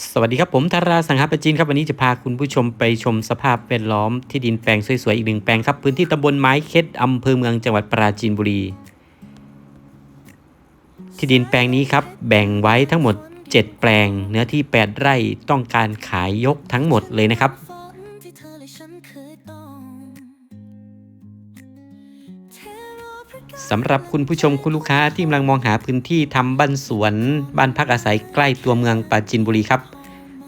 สวัสดีครับผมธาราสังหาประจินครับวันนี้จะพาคุณผู้ชมไปชมสภาพแวดล้อมที่ดินแปลงสวยๆอีกหนึ่งแปลงครับพื้นที่ตำบลไม้เค็ดอำเภอเมืองจังหวัดปราจีนบุรี ที่ดินแปลงนี้ครับแบ่งไว้ทั้งหมด 7 แปลง เนื้อที่ 8 ไร่ต้องการขายยกทั้งหมดเลยนะครับ สำหรับคุณผู้ชมคุณลูกค้าที่กำลังมองหาพื้นที่ทำบ้านสวนบ้านพักอาศัยใกล้ตัวเมืองปราจีนบุรีครับ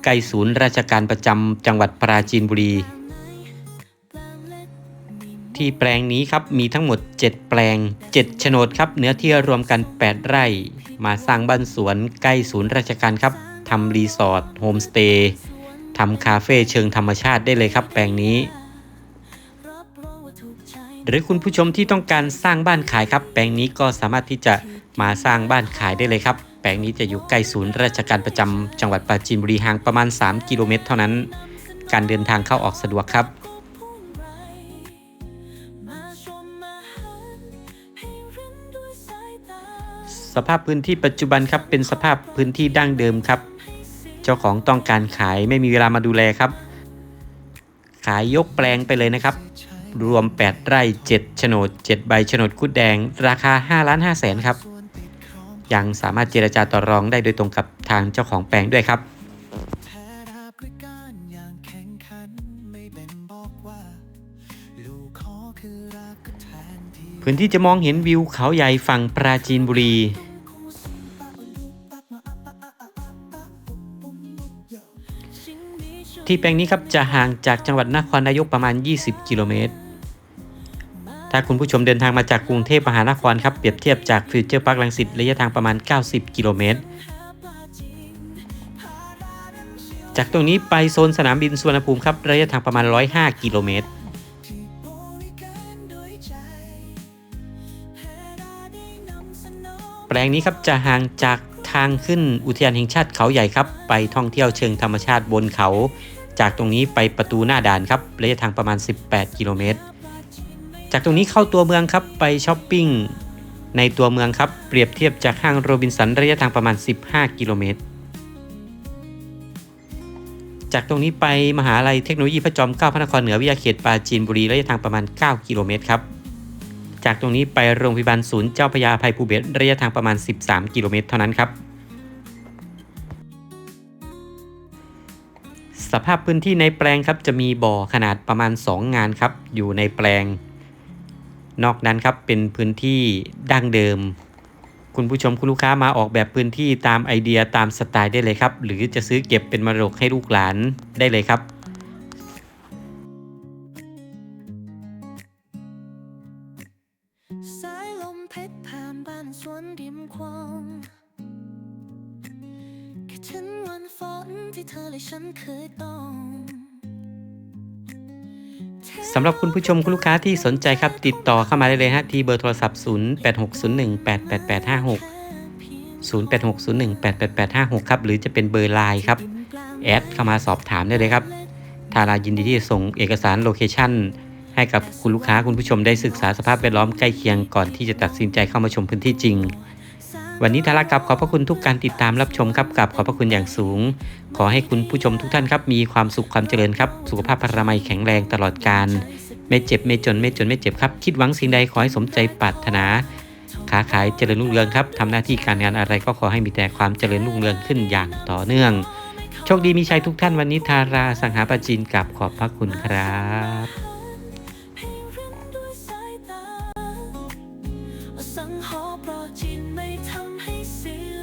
ใกล้ศูนย์ราชการประจำจังหวัดปราจีนบุรี ที่แปลงนี้ครับมีทั้งหมด 7 แปลง 7 โฉนดครับ เนื้อที่รวมกัน 8 ไร่ มาสร้างบ้านสวนใกล้ศูนย์ราชการครับทำรีสอร์ทโฮมสเตย์ทำคาเฟ่เชิงธรรมชาติได้เลยครับแปลงนี้ หรือคุณผู้ชมที่ต้องการสร้างบ้านขายครับ แปลงนี้ก็สามารถที่จะมาสร้างบ้านขายได้เลยครับ แปลงนี้จะอยู่ใกล้ศูนย์ราชการประจำจังหวัดปราจีนบุรีห่างประมาณ 3 กิโลเมตร เท่านั้น การเดินทางเข้าออกสะดวกครับสภาพพื้นที่ปัจจุบันครับเป็นสภาพพื้นที่ดั้งเดิมครับ เจ้าของต้องการขายไม่มีเวลามาดูแลครับ ขายยกแปลงไปเลยนะครับ รวม 8 ไร่7โฉนด 7 ใบโฉนดคุดแดง ราคา5ล้าน5แสนครับ ยังสามารถเจรจาต่อรองได้โดยตรงกับทางเจ้าของแปลงด้วยครับ พื้นที่จะมองเห็นวิวเขาใหญ่ฝั่งปราจีนบุรีที่แปลงนี้ครับจะห่างจากจังหวัดนครนายกประมาณ 20 กิโลเมตร ถ้าคุณผู้ชมเดินทางมาจากกรุงเทพมหานครครับเปรียบเทียบจากฟิวเจอร์พาร์คลังสิตระยะทางประมาณ 90 กิโลเมตร จากตรงนี้ไปโซนสนามบินสุวรรณภูมิครับระยะทางประมาณ 105 กิโลเมตรที่บริการด้วยห้าได้นำเสนอแปลงนี้ครับจะห่างจากทางขึ้นอุทยานแห่งชาติเขาใหญ่ครับ ไปท่องเที่ยวเชิงธรรมชาติบนเขา จากตรงนี้ไปประตูหน้าด่านครับระยะทางประมาณ 18 กิโลเมตร จากตรงนี้เข้าตัวเมืองครับไปช้อปปิ้งในตัวเมืองครับ เปรียบเทียบจากห้างโรบินสันระยะทางประมาณ 15 กิโลเมตร จากตรงนี้ไปมหาลัยเทคโนโลยีพระจอมเกล้าพระนครเหนือวิทยาเขตปราจีนบุรีระยะทางประมาณ 9 กิโลเมตรครับ จากตรงนี้ไปโรงพยาบาลศูนย์เจ้าพยาภัยภูเบศรระยะทางประมาณ 13 กิโลเมตรเท่านั้นครับ สภาพพื้นที่ในแปลงครับจะมีบ่อขนาดประมาณ 2 งานครับอยู่ในแปลง นอกนั้นครับเป็นพื้นที่ดั้งเดิม คุณผู้ชมคุณลูกค้ามาออกแบบพื้นที่ตามไอเดียตามสไตล์ได้เลยครับ หรือจะซื้อเก็บเป็นมรดกให้ลูกหลานได้เลยครับสายลมเพชรผ่านบ้านสวนริมคลองคิดถึงวันฝนที่เธอและฉันเคยต้อง สำหรับคุณผู้ชมคุณลูกค้าที่สนใจครับ ติดต่อเข้ามาได้เลยฮะที่เบอร์โทรศัพท์ 0860188856 0860188856 ครับ หรือจะเป็นเบอร์ไลน์ครับ แอดเข้ามาสอบถามได้เลยครับ ทารายินดีที่จะส่งเอกสารโลเคชั่นให้กับคุณลูกค้าคุณผู้ชมได้ศึกษาสภาพแวดล้อมใกล้เคียงก่อนที่จะตัดสินใจเข้ามาชมพื้นที่จริง วันนี้ทารากับขอบพระคุณทุกการติดตามรับชมครับกับขอบพระคุณอย่างสูง ขอให้คุณผู้ชมทุกท่านครับมีความสุขความเจริญครับ สุขภาพพรามัยแข็งแรงตลอดการไม่เจ็บไม่จนไม่จนไม่เจ็บครับ คิดหวังสิ่งใดขอให้สมใจปรารถนาค้าขายเจริญรุ่งเรืองครับทำหน้าที่การงานอะไรก็ขอให้มีแต่ความเจริญรุ่งเรืองขึ้นอย่างต่อเนื่อง โชคดีมีชัยทุกท่านวันนี้ทาราสังหาประจินกับขอบพระคุณครับ สังหอปรอจินไม่ทำให้เสีย